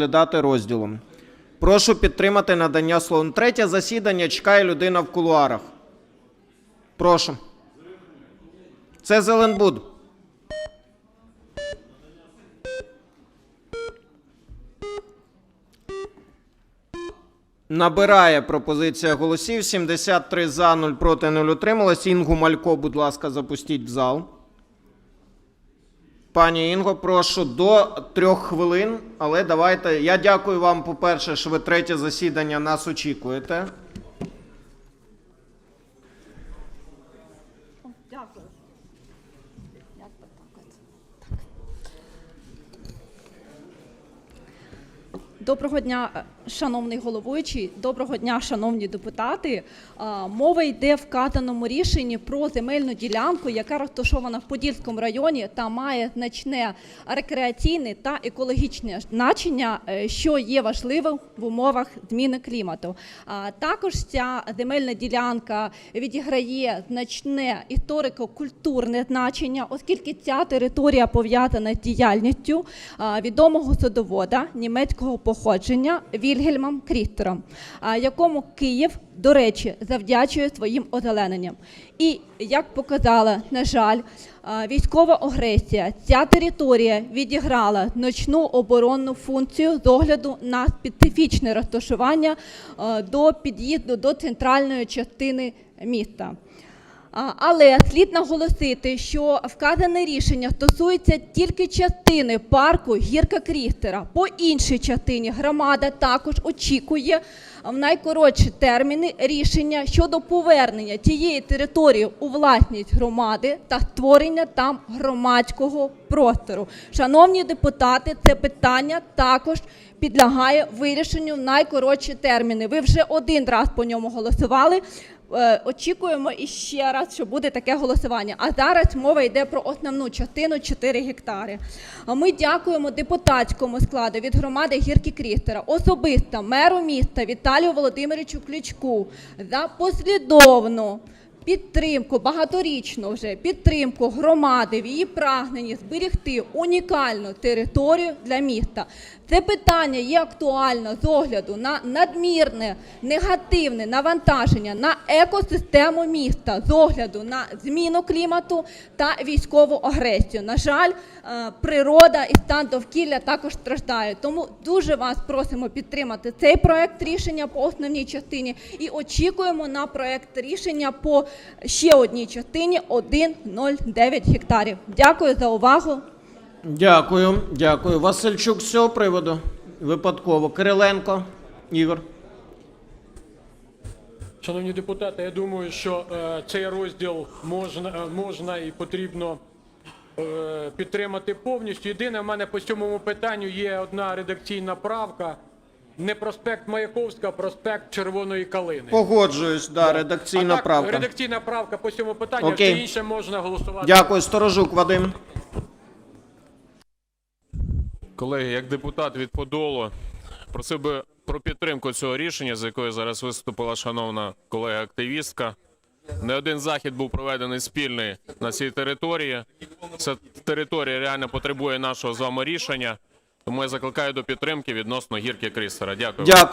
розглядати розділом. Прошу підтримати надання слова. Третє засідання чекає людина в кулуарах. Прошу. Це Зеленбуд. Набирає пропозиція голосів. 73 за, 0 проти, 0 утрималось. Інгу Малько, будь ласка, запустіть в зал. Пані Інго, прошу до трьох хвилин, але давайте. Я дякую вам, по-перше, що ви третє засідання нас очікуєте. Дякую. Доброго дня, шановний головуючий. Доброго дня, шановні депутати. Мова йде в вказаному рішенні про земельну ділянку, яка розташована в Подільському районі та має значне рекреаційне та екологічне значення, е, що є важливим в умовах зміни клімату. Також ця земельна ділянка відіграє значне історико-культурне значення, оскільки ця територія пов'язана з діяльністю відомого садовода німецького походження Вільгельмом Крістером, а, якому Київ, до речі, завдячує своїм озелененням. І як показала, на жаль, військова агресія, ця територія відіграла значну оборонну функцію з огляду на специфічне розташування до під'їзду до центральної частини міста. Але слід наголосити, що вказане рішення стосується тільки частини парку Гірка Крістера. По іншій частині громада також очікує в найкоротші терміни рішення щодо повернення тієї території у власність громади та створення там громадського простору. Шановні депутати, це питання також підлягає вирішенню в найкоротші терміни. Ви вже один раз по ньому голосували. Е, Очікуємо іще раз, що буде таке голосування. А зараз мова йде про основну частину 4 гектари. Ми дякуємо депутатському складу від громади Гірки Крістера, особисто меру міста Віталію Володимировичу Ключку за послідовну підтримку, багаторічну вже підтримку громади в її прагненні зберегти унікальну територію для міста. Це питання є актуально з огляду на надмірне негативне навантаження на екосистему міста, з огляду на зміну клімату та військову агресію. На жаль, е, природа і стан довкілля також страждають. Тому дуже вас просимо підтримати цей проект рішення по основній частині і очікуємо на проект рішення по ще одній частині 1,09 гектарів. Дякую за увагу. Дякую, дякую. Васильчук з цього приводу. Випадково. Кириленко. Ігор. Шановні депутати, я думаю, що е, цей розділ можна, е, можна і потрібно е, підтримати повністю. Єдине, в мене по цьому питанню є одна редакційна правка. Не проспект Маяковська, а проспект Червоної Калини. Погоджуюсь, да, редакційна а так, правка. Редакційна правка по цьому питанню, а Окей. все інше можна голосувати. Дякую, Сторожук Вадим. Колеги, як депутат від Подолу, просив би про підтримку цього рішення, з якою зараз виступила шановна колега-активістка. Не один захід був проведений спільний на цій території. Ця територія реально потребує нашого з вами рішення. Тому я закликаю до підтримки відносно гірки крисера. Дякую. Дякую.